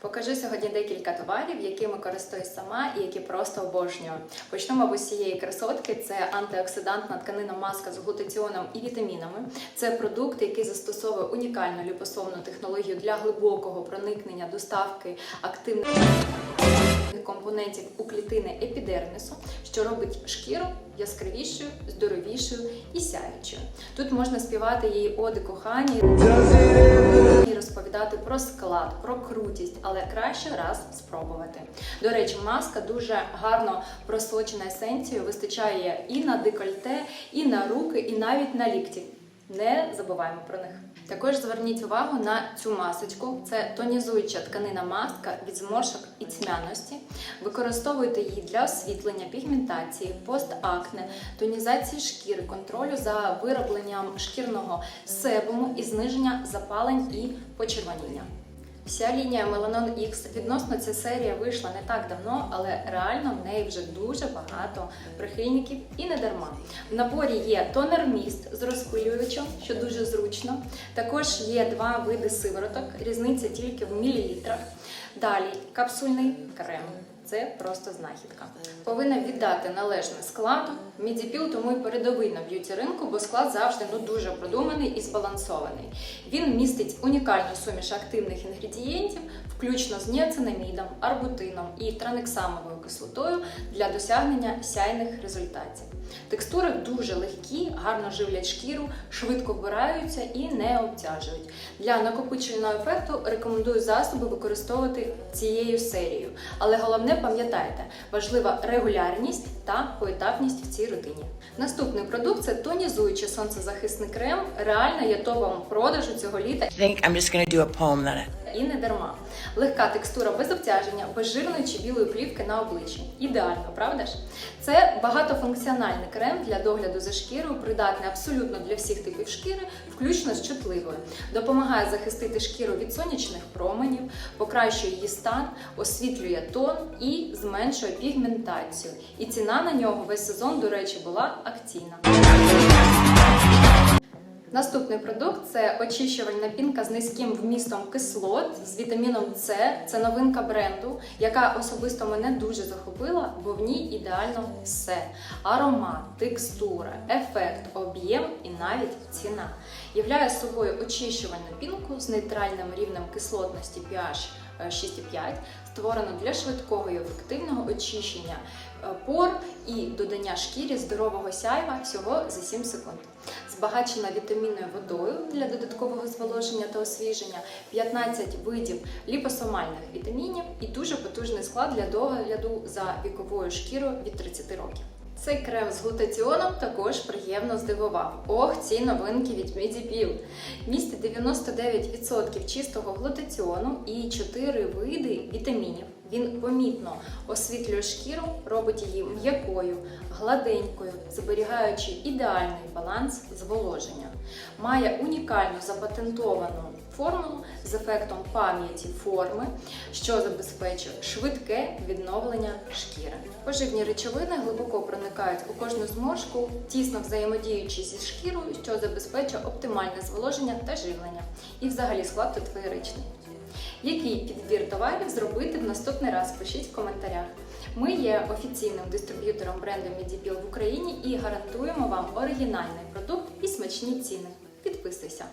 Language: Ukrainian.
Покажу сьогодні декілька товарів, якими користуюсь сама і які просто обожнюю. Почну, мабуть, з цієї красотки. Це антиоксидантна тканина маска з глутаціоном і вітамінами. Це продукт, який застосовує унікальну ліпосомну технологію для глибокого проникнення доставки активних компонентів у клітини епідермісу, що робить шкіру яскравішою, здоровішою і сяючою. Тут можна співати її оди кохані і розповідати про склад, про крутість, але краще раз спробувати. До речі, маска дуже гарно просочена есенцією, вистачає і на декольте, і на руки, і навіть на лікті. Не забуваємо про них. Також зверніть увагу на цю масочку. Це тонізуюча тканина маска від зморшок і тьмяності. Використовуйте її для освітлення, пігментації, постакне, тонізації шкіри, контролю за виробленням шкірного себуму і зниження запалень і почервоніння. Вся лінія Melanon X відносно ця серія вийшла не так давно, але реально в неї вже дуже багато прихильників і не дарма. В наборі є тонер міст з розпилювачем, що дуже зручно. Також є два види сивороток, різниця тільки в мілілітрах. Далі капсульний крем. Це просто знахідка. Повинна віддати належне складу. Мідіпіл тому й передовий на б'юті ринку, бо склад завжди ну дуже продуманий і збалансований. Він містить унікальну суміш активних інгредієнтів, включно з ніацинамідом, арбутином і транексамовою кислотою для досягнення сяйних результатів. Текстури дуже легкі, гарно живлять шкіру, швидко вбираються і не обтяжують. Для накопичувального ефекту рекомендую засоби використовувати цією серією. Але головне пам'ятайте, важлива регулярність та поетапність в цій рутині. Наступний продукт це тонізуючий сонцезахисний крем. Реально є топом продажу цього літа I think I'm just gonna do a poem it. і не дарма. Легка текстура без обтяження, без жирної чи білої плівки на обличчі. Ідеально, правда ж? Це багатофункціональний крем для догляду за шкірою, придатний абсолютно для всіх типів шкіри, включно з чутливою. Допомагає захистити шкіру від сонячних променів, покращує її стан, освітлює тон і зменшує пігментацію. І ціна на нього весь сезон, до речі, була акційна. Наступний продукт це очищувальна пінка з низьким вмістом кислот з вітаміном С. Це новинка бренду, яка особисто мене дуже захопила, бо в ній ідеально все: аромат, текстура, ефект, об'єм і навіть ціна. Являє собою очищувальну пінку з нейтральним рівнем кислотності pH 6,5, створено для швидкого і ефективного очищення е, пор і додання шкірі здорового сяйва всього за 7 секунд. Збагачена вітамінною водою для додаткового зволоження та освіження, 15 видів ліпосомальних вітамінів і дуже потужний склад для догляду за віковою шкірою від 30 років. Цей крем з глутаціоном також приємно здивував. Ох, ці новинки від Medipil. Містить 99% чистого глутатіону і 4 види вітамінів. Він помітно освітлює шкіру, робить її м'якою, гладенькою, зберігаючи ідеальний баланс зволоження. Має унікальну запатентовану формулу з ефектом пам'яті форми, що забезпечує швидке відновлення шкіри. Поживні речовини глибоко проникають у кожну зморшку, тісно взаємодіючи зі шкірою, що забезпечує оптимальне зволоження та живлення. І взагалі склад тут феєричний. Який підбір товарів зробити в наступний раз? Пишіть в коментарях. Ми є офіційним дистриб'ютором бренду Medipil в Україні і гарантуємо вам оригінальний продукт і смачні ціни. Підписуйся!